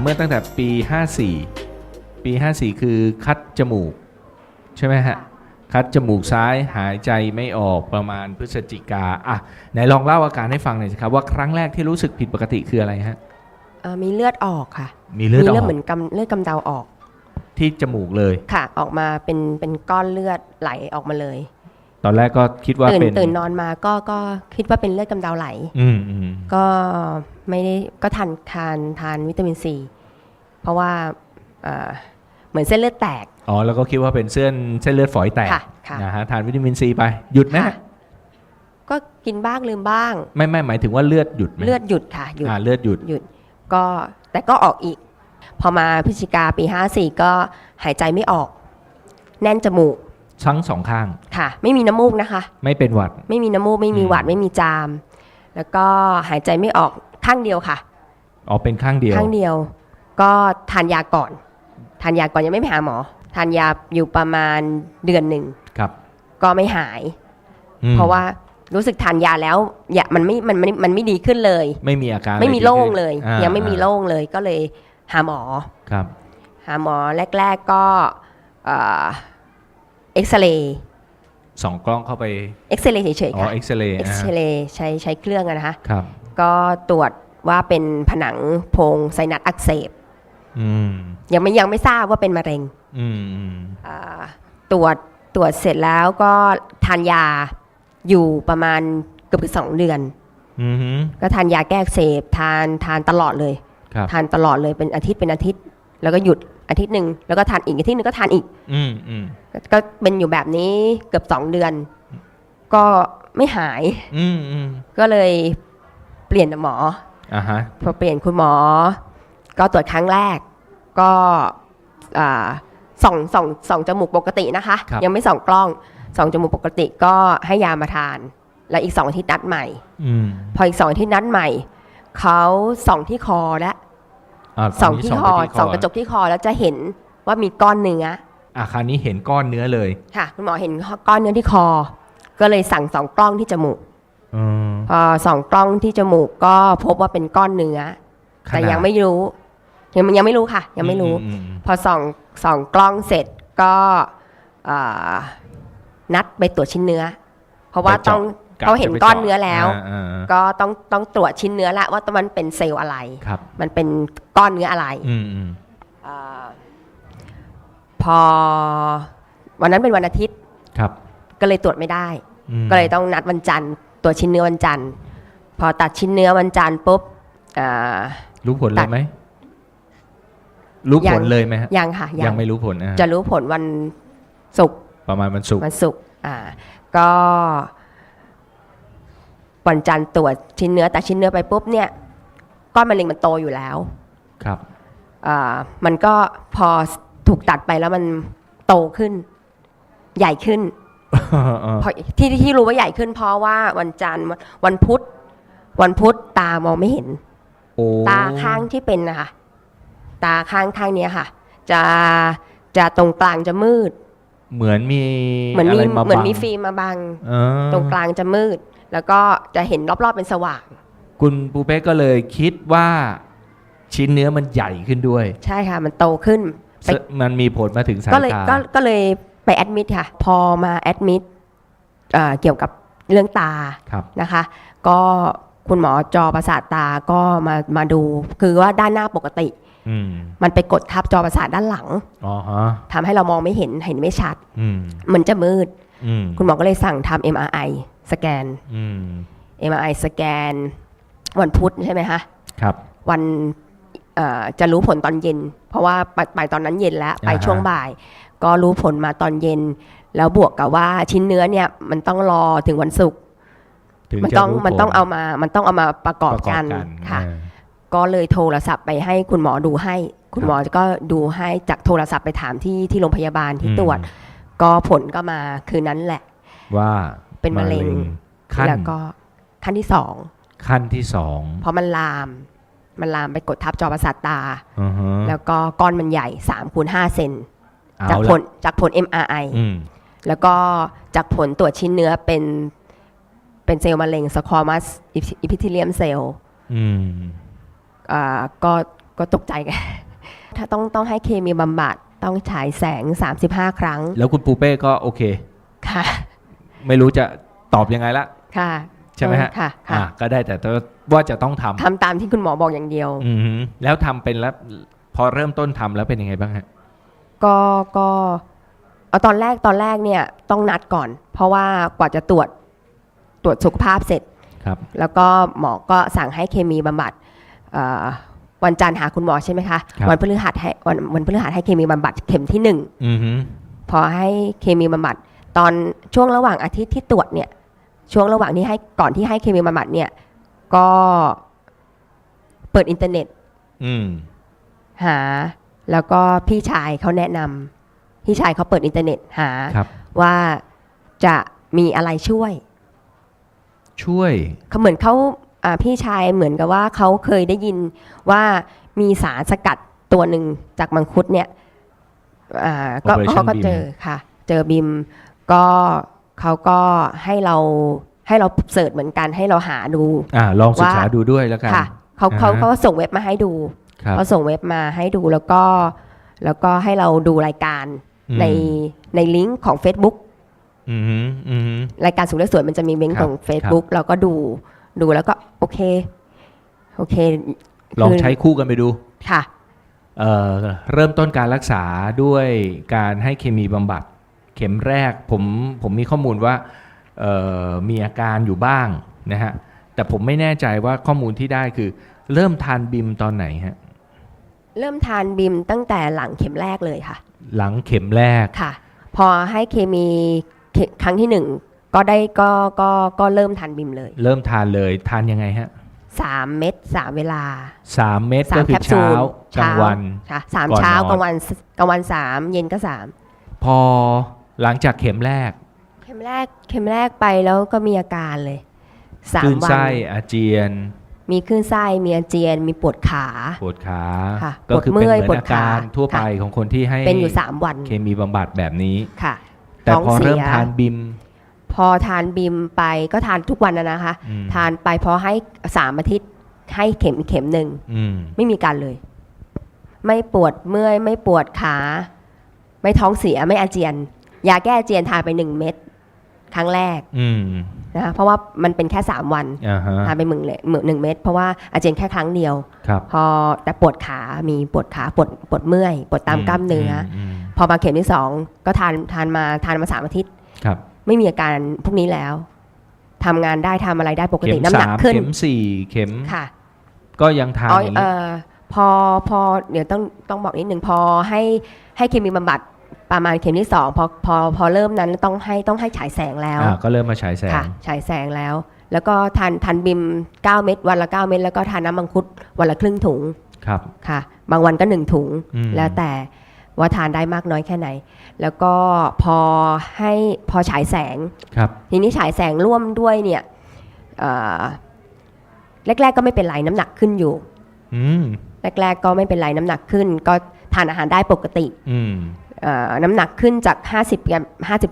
เมื่อตั้งแต่ปี 54 ปี 54 คือคัดจมูก ใช่ไหมฮะ คัดจมูกซ้ายหายใจไม่ออกประมาณพฤศจิกาอะไหนลองเล่าอาการให้ฟังหน่อยสิครับ ว่าครั้งแรกที่รู้สึกผิดปกติคืออะไรฮะ เอ่อมีเลือดออกค่ะ มีเลือดออกเหมือนกำเลือดกำเดาออกที่จมูกเลย ค่ะ ออกมาเป็นเป็นก้อนเลือดไหลออกมาเลย ตอนแรกก็คิดว่าตื่นเป็นตื่นนอนมาก็ก็คิดว่าเป็นเลือดกำเดาไหล อืมอืมก็ไม่ได้ก็ทานทานทานวิตามินซีเพราะว่าเอ่อเหมือนเส้นเลือดแตก อ๋อแล้วก็คิดว่าเป็นเส้นเส้นเลือดฝอยแตกค่ะค่ะ นะฮะทานวิตามินซีไปหยุดไหมค่ะก็กินบ้างลืมบ้าง ไม่ไม่หมายถึงว่าเลือดหยุดไหมเลือดหยุดค่ะหยุด อ่าเลือดหยุดหยุดก็แต่ก็ออกอีก พอมาพฤศจิกาปี 54 ก็หายใจไม่ออก แน่นจมูก ทั้งสองข้าง ค่ะ ไม่มีน้ำมูกนะคะ ไม่เป็นหวัด ไม่มีน้ำมูกไม่มีอืมหวัดไม่มีจาม แล้วก็หายใจไม่ออกข้างเดียวค่ะอ๋อเป็นข้างเดียว ข้างเดียว ก็ทานยาก่อน ทานยาก่อนยังไม่ไปหาหมอ ทานยาอยู่ประมาณเดือนหนึ่งครับ ก็ไม่หายอืมเพราะว่ารู้สึกทานยาแล้วยามันไม่มันมันมันไม่ดีขึ้นเลย ไม่มีอาการไม่มีอะรโล่งที่เลยอ่ายังไม่มีอ่าโล่งเลยก็เลยหาหมอครับ หาหมอแรก ๆก็ เอ่อเอ็กซเรย์สองกล้องเข้าไป เอ็กซเรย์เฉยอ๋ๆอค่ะเอ็กซเรย์เอ็กอ่าซเรย์ใช้ใช้เครื่องอะนะคะครับ ก็ตรวจว่าเป็นผนังโพรงไซนัสอักเสบ อืม ยังไม่ยังไม่ทราบว่าเป็นมะเร็งอืมอืมอ่าตรวจตรวจเสร็จแล้วก็ทานยาอยู่ประมาณเกือบสองเดือน อืมฮึก็ทานยาแก้อักเสบทานทานตลอดเลย ครับ ทานตลอดเลยเป็นอาทิตย์เป็นอาทิตย์ แล้วก็หยุด อาทิตย์หนึ่งแล้วก็ทานอีกอาทิตย์หนึงก็ทานอีก อืมอืมก็ก็เป็นอยู่แบบนี้เกือบสองเดือน ก็ไม่หาย อืมอืมก็เลยเปลี่ยนหมออ่าฮะพอเปลี่ยนคุณหมอ ก็ตรวจครั้งแรก ก็อ่าส่องส่องส่องจมูกปกตินะคะ ยังไม่ส่องกล้องส่องจมูกปกติก็ให้ยามาทาน แล้วอีกสองอาทิตย์นัดใหม่อืมพออีกสองอาทิตย์นัดใหม่เขาส่องที่คอและอ่าส่องที่คอไปส่องกระจกที่คอแล้วจะเห็นว่ามีก้อนเนื้ออะคราวนี้เห็นก้อนเนื้อเลย ค่ะคุณหมอเห็นก้อนเนื้อที่คอ ก็เลยสั่งสองกล้องที่จมูกอืมพอส่องกล้องที่จมูกก็พบว่าเป็นก้อนเนื้อ แต่ขนาดยังไม่รู้ ยังยังไม่รู้ค่ะ ยังไม่รู้อือืมพอส่องส่องกล้องเสร็จก็อ่านัดไปตรวจชิ้นเนื้อ เพราะว่าต้องกะ เขาเห็นจะไปก้อนจาะเนื้อแล้วาอ่าอ่าก็ต้องต้องตรวจชิ้นเนื้อละว่ามันเป็นเซลล์อะไรครับมันเป็นก้อนเนื้ออะไรอืมอืมอาพอวันนั้นเป็นวันอาทิตย์ครับก็เลยตรวจไม่ได้อืมก็เลยต้องนัดวันจันทร์ตรวจชิ้นเนื้อวันจันทร์ พอตัดชิ้นเนื้อวันจันทร์ปุ๊บอ่ารู้ผลเลตัยดไหมรู้ยัผงลเลยไหมฮะยังค่ะ ยังไม่รู้ผลนะฮะจะรู้ผลวันศุกร์ประมาณวันศุกร์วันศุกร์อ่า ก็ วันจันทร์ตรวจชิ้นเนื้อตัดชิ้นเนื้อไปปุ๊บเนี่ยก้อนมะเร็งมันโตอยู่แล้วครับอ่ามันก็พอถูกตัดไปแล้วมันโตขึ้น ใหญ่ขึ้นเพราะที่ที่รู้ว่าใหญ่ขึ้นเพราะว่าวันจันทร์วันวันพุธ วันพุธตามองไม่เห็นโอ้ตาข้างที่เป็นนะคะตาข้างข้างเนี้ยค่ะ จะจะตรงกลางจะมืด เหมือนมีเหมือนมีะไราเหมือนมีบังฟิล์มมาบังเออตรงกลางจะมืด แล้วก็จะเห็นรอบๆเป็นสว่าง คุณปูเป้ก็เลยคิดว่าชิ้นเนื้อมันใหญ่ขึ้นด้วย ใช่ค่ะ มันโตขึ้นไปซึ่งมันมีผลมาถึงสายก็เลยตาก็ก็เลยไปแอดมิดค่ะ พอมาแอดมิดเกี่ยวกับเรื่องตาครับนะคะ ก็คุณหมอจอประสาทตาก็มามาดู คือว่าด้านหน้าปกติอืมมันไปกดทับจอประสาทด้านหลังอ๋อฮะทำให้เรามองไม่เห็นเห็นไม่ชัดอืมมันจะมืดอืมคุณหมอก็เลยสั่งทำ MRI สแกนอืม MRI สแกน วันพุธใช่ไหมคะครับวันเอ่อจะรู้ผลตอนเย็น เพราะว่าไปไปตอนนั้นเย็นแล้วไปอ่าฮะช่วงบ่าย ก็รู้ผลมาตอนเย็น แล้วบวกกับว่าชิ้นเนื้อเนี่ยมันต้องรอถึงวันศุกร์ถึงมันจะต้องรู้ผลมันต้องเอามา มันต้องเอามาประกอบประกอบกันกันค่ะอ่าก็เลยโทรศัพท์ไปให้คุณหมอดูให้ คุณหมอก็ดูให้จากโทรศัพท์ไปถามที่ที่โรงพยาบาลที่อืม ตรวจ ก็ผลก็มาคืนนั้นแหละ ว่า เป็นมะเร็งขั้นแล้วก็ขั้นที่สองขั้นที่สองเพราะมันลาม มันลามไปกดทับจอประสาทตาอือฮะแล้วก็ก้อนมันใหญ่3คูณ5เซนเอาจากผละลจากผล MRI อืมแล้วก็จากผลตรวจชิ้นเนื้อเป็นเป็นเซลล์มะเร็งสควอมัสอิพิทิเลียมเซลล์อืมอ่าก็ก็ตกใจกันถ้าต้องต้องให้เคมีบำบัดต้องฉายแสง 35 ครั้ง แล้วคุณปูเป้ก็โอเค ค่ะ ไม่รู้จะตอบยังไงละค่ะใช่ไหมฮะค่ะอ่าค่ะก็ได้แต่ว่าจะต้องทำทำตามที่คุณหมอบอกอย่างเดียว อือหือแล้วทำเป็นแล้วพอเริ่มต้นทำแล้วเป็นยังไงบ้างฮะ ก็ก็เอาตอนแรกตอนแรกเนี่ยต้องนัดก่อน เพราะว่ากว่าจะตรวจตรวจสุขภาพเสร็จ ครับ แล้วก็หมอก็สั่งให้เคมีบำบัดเอ่อวันจันทร์หาคุณหมอใช่ไหมคะครับ วันพฤหัสให้วันวันพฤหัสให้เคมีบำบัดเข็มที่หนึ่งอือหือพอให้เคมีบำบัด ตอนช่วงระหว่างอาทิตย์ที่ตรวจเนี่ยช่วงระหว่างที่ให้ก่อนที่ให้เคมีบำบัดเนี่ย ก็เปิดอินเทอร์เน็ตอืมหา แล้วก็พี่ชายเขาแนะนำพี่ชายเขาเปิดอินเทอร์เน็ตหา ครับ ว่าจะมีอะไรช่วยช่วย เขาเหมือนเขาอ่าพี่ชายเหมือนกับว่าเขาเคยได้ยินว่ามีสารสกัดตัวหนึ่งจากมังคุดเนี่ยอ่าก็ Operation เขาก็ BIM เจอค่ะ เจอบิม ก็เขาก็ให้เราให้เราเสิร์ชเหมือนกันให้เราหาดูอ่าลองศึกษาว่าดูด้วยแล้วกันค่ะเขาเขาอ่าฮะเขาก็ส่งเว็บมาให้ดูครับเขาส่งเว็บมาให้ดูแล้วก็แล้วก็ให้เราดูรายการอืมในในลิงก์ของ Facebook อือหืออือหือรายการสุขและสวยมันจะมีลิงก์ครับของ Facebook เราก็ดูดูแล้วก็โอเค โอเค ลองใช้คู่กันไปดูค่ะเอ่อเริ่มต้นการรักษาด้วยการให้เคมีบำบัด เข็มแรกผมผมมีข้อมูลว่าเอ่อมีอาการอยู่บ้างนะฮะแต่ผมไม่แน่ใจว่าข้อมูลที่ได้คือ เริ่มทานบิมตอนไหนฮะเริ่มทานบิมตั้งแต่หลังเข็มแรกเลยค่ะ หลังเข็มแรกค่ะ พอให้เคมีเข็มครั้งที่หนึ่งก็ได้ก็ก็ก็เริ่มทานบิมเลย เริ่มทานเลยทานยังไงฮะสามเม็ดสามเวลาสามเม็ดสาก็มคืแคอปซูเช้าลกลางวันค่ะสามก่อนเช้านอนกลางวันกลางวันสามเย็นก็สามพอ หลังจากเข็มแรก เข็มแรกเข็มแรกไปแล้วก็มีอาการเลยสาคมลื่นวัไส้นอาเจียน มีคลื่นไส้มีอาเจียน มีปวดขา ปวดขา ค่ะก็คือปวดเมื่เป็นเหมือนอยปวดอาการขาทั่วไปค่ะ ของคนที่ให้เป็นอยู่สามวันเคมีบำบัดแบบนี้ ค่ะแต่ท้องพอเสียเริ่มทานบิม พอทานบิมไปก็ทานทุกวันนะนะคะ อืม ทานไปพอให้สามอาทิตย์ให้เข็มอีกเข็มหนึ่งอืม ไม่มีการเลย ไม่ปวดเมื่อย ไม่ปวดขา ไม่ท้องเสียไม่อาเจียน ยาแก้อาเจียนทานไปหนึ่งเม็ดครั้งแรกอืมนะคะเพราะว่ามันเป็นแค่สามวันอ่าฮะ ทานไปหมึงเลยหนึ่งเม็ดเพราะว่าอาเจียนแค่ครั้งเดียว ครับพอแต่ปวดขามีปวดขาปวดปวดเมื่อยปวดตามกล้ามเนื้ออมมพอมาเข็มที่สองก็ทานทานมาทานมาสามอาทิตย์ ครับไม่มีอาการพวกนี้แล้วทำงานได้ทำอะไรได้ปกเข็ติมน้ำหนัสากมขึ้นเข็มสี่เข็มค่ะ ก็ยังทานอ๋ออย่างเอนี้อพอพอเดี๋ยวต้องต้องบอกนิดหนึ่งพอให้ให้เคมีบำบัด ประมาณเข็มที่สองพอพอพอเริ่มนั้นต้องให้ต้องให้ฉายแสงแล้วอ่าก็เริ่มมาฉายแสงค่ะฉายแสงแล้ว แล้วก็ทานทานบิม 9 เม็ดวันละ 9 เม็ดแล้วก็ทานน้ำมังคุดวันละครึ่งถุงครับค่ะ บางวันก็หนึ่งถุงอืมแล้วแต่ว่าทานได้มากน้อยแค่ไหน แล้วก็พอให้พอฉายแสงครับทีนี้ฉายแสงร่วมด้วยเนี่ยเอ่อแรก ๆ ก็ไม่เป็นไรน้ำหนักขึ้นอยู่อืมแรกๆก็ไม่เป็นไรน้ำหนักขึ้น ก็ทานอาหารได้ปกติอืมเอ่อ น้ำหนักขึ้นจาก 50กับ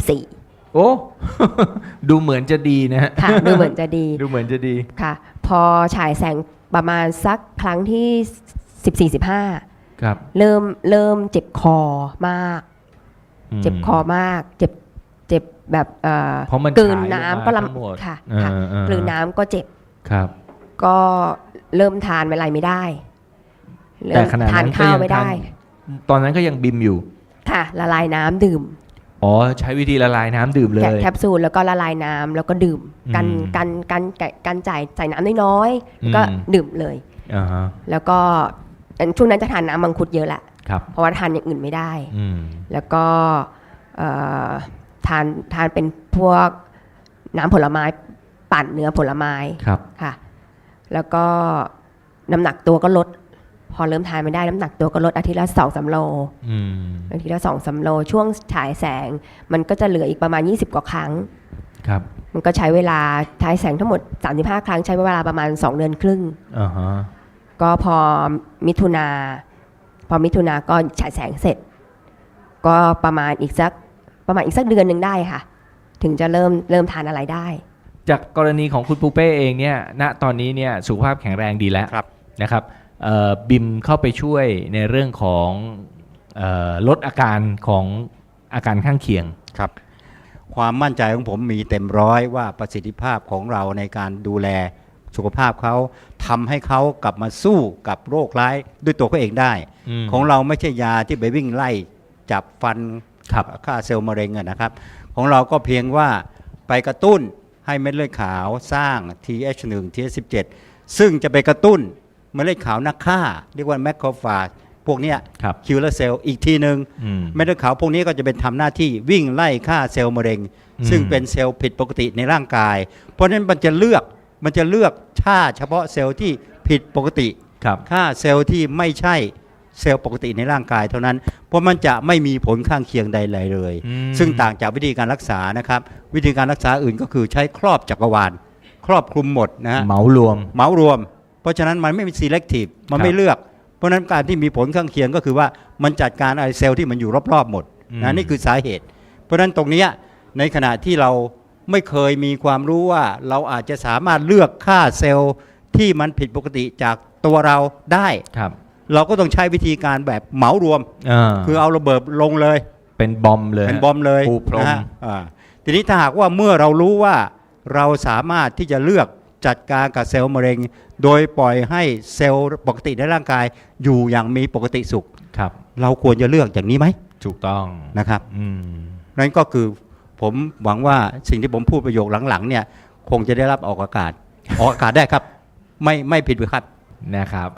54 โอ้ ดูเหมือนจะดีนะฮะค่ะ ดูเหมือนจะดีดูเหมือนจะดี ค่ะ พอฉายแสงประมาณสักครั้งที่ 14 15 ครับเริ่มเริ่มเจ็บคอมาก ม เจ็บคอมาก เจ็บเจ็บแบบเอ่อเพราะมันกลืนฉายน้ำออก็มาทั้งหมดลำค่ะอ่าค่ะอ่ากลืนน้ำก็เจ็บครับ ก็เริ่มทานอะไรไม่ได้เริ่แต่มขณะทานนั้นก็ข้าวยังไม่ทาได้นตอนนั้นก็ยังบิมอยู่ ค่ะ ละลายน้ำดื่มอ๋อใช้วิธีละลายน้ำดื่มเลแกะย แคปซูลแล้วก็ละลายน้ำแล้วก็ดื่ม กันอืมกันกันกันกันจ่ายจ่ายน้ำน้อยๆแล้วก็อืมดื่มเลย อ่าฮะแล้วก็อันช่วงนั้นจะทานน้ำมังคุดเยอะแหละครับ เพราะว่าทานอย่างอื่นไม่ได้ อืมแล้วก็เอ่อทานทานเป็นพวกน้ำผลไม้ปั่นเนื้อผลไม้ครับ ค่ะ แล้วก็น้ำหนักตัวก็ลด พอเริ่มทานไม่ได้น้ำหนักตัวก็ลดอาทิตย์ละสองสามโลอืมอาทิตย์ละสองสามโล ช่วงฉายแสง มันก็จะเหลืออีกประมาณ 20 กว่าครั้ง ครับมันก็ใช้เวลาฉายแสงทั้งหมด 35 ครั้งใช้เวลาประมาณ 2 เดือนครึ่ง อ่าฮะก็พอมิถุนาพอมิถุนาก็ฉายแสงเสร็จ ก็ประมาณอีกสักประมาณอีกสักเดือนหนึ่งได้ค่ะ ถึงจะเริ่มเริ่มทานอะไรได้ จากกรณีของคุณปูเป้เองเนี่ยณตอนนี้เนี่ยสุขภาพแข็งแรงดีแล้วครับนะครับเอ่อ บิมเข้าไปช่วยในเรื่องของเออลดอาการของอาการข้างเคียงครับความมั่นใจของผมมีเต็มร้อยว่าประสิทธิภาพของเราในการดูแลสุขภาพเขาทำให้เขากลับมาสู้กับโรคร้ายด้วยตัวเขาเองได้อืมของเราไม่ใช่ยาที่ไปวิ่งไล่จับฟันครับฆ่าเซลล์มะเร็งอะนะครับ ของเราก็เพียงว่าไปกระตุ้นให้เม็ดเลือดขาวสร้าง TH1 TH17 ซึ่งจะไปกระตุ้น เม็ดเลือดขาวนักฆ่า เรียกว่าแมคโครฟาจพวกเนี้ยครับคิวเลอร์เซลล์อีกทีหนึ่งอืมเม็ดเลือดขาวพวกนี้ก็จะเป็นทำหน้าที่วิ่งไล่ฆ่าเซลล์มะเร็งอืมซึ่งเป็นเซลล์ผิดปกติในร่างกาย เพราะฉะนั้นมันจะเลือกมันจะเลือกฆ่าเฉพาะเซลล์ที่ผิดปกติครับฆ่าเซลล์ที่ไม่ใช่เซลล์ปกติในร่างกายเท่านั้น เพราะมันจะไม่มีผลข้างเคียงใดๆเลยอืมซึ่งต่างจากวิธีการรักษานะครับ วิธีการรักษาอื่นก็คือใช้ครอบจักรวาล ครอบคลุมหมดนะฮะเหมารวมเหมารวม เพราะฉะนั้นมันไม่มี selective มันครับไม่เลือก เพราะฉะนั้นการที่มีผลข้างเคียงก็คือว่ามันจัดการไอเซลล์ที่มันอยู่รอบๆหมดอืมนะนี่คือสาเหตุ เพราะฉะนั้นตรงเนี้ยในขณะที่เราไม่เคยมีความรู้ว่าเราอาจจะสามารถเลือกฆ่าเซลล์ที่มันผิดปกติจากตัวเราได้ครับ เราก็ต้องใช้วิธีการแบบเหมารวมาคือเอาระเบิดลงเลย เป็นบอมเลยเป็นบอมเลยปูพรมนะฮะอ่าทีนี้ถ้าหากว่าเมื่อเรารู้ว่าเราสามารถที่จะเลือก จัดการกับเซลล์มะเร็ง โดยปล่อยให้เซลล์ปกติในร่างกายอยู่อย่างมีปกติสุข ครับ เราควรจะเลือกอย่างนี้ไหมถูกต้องนะครับอืมนั่นก็คือผมหวังว่าสิ่งที่ผมพูดประโยคหลังๆเนี่ย คงจะได้รับออกอากาศ ออกอากาศได้ครับ ไม่ไม่ผิดครับนะครับ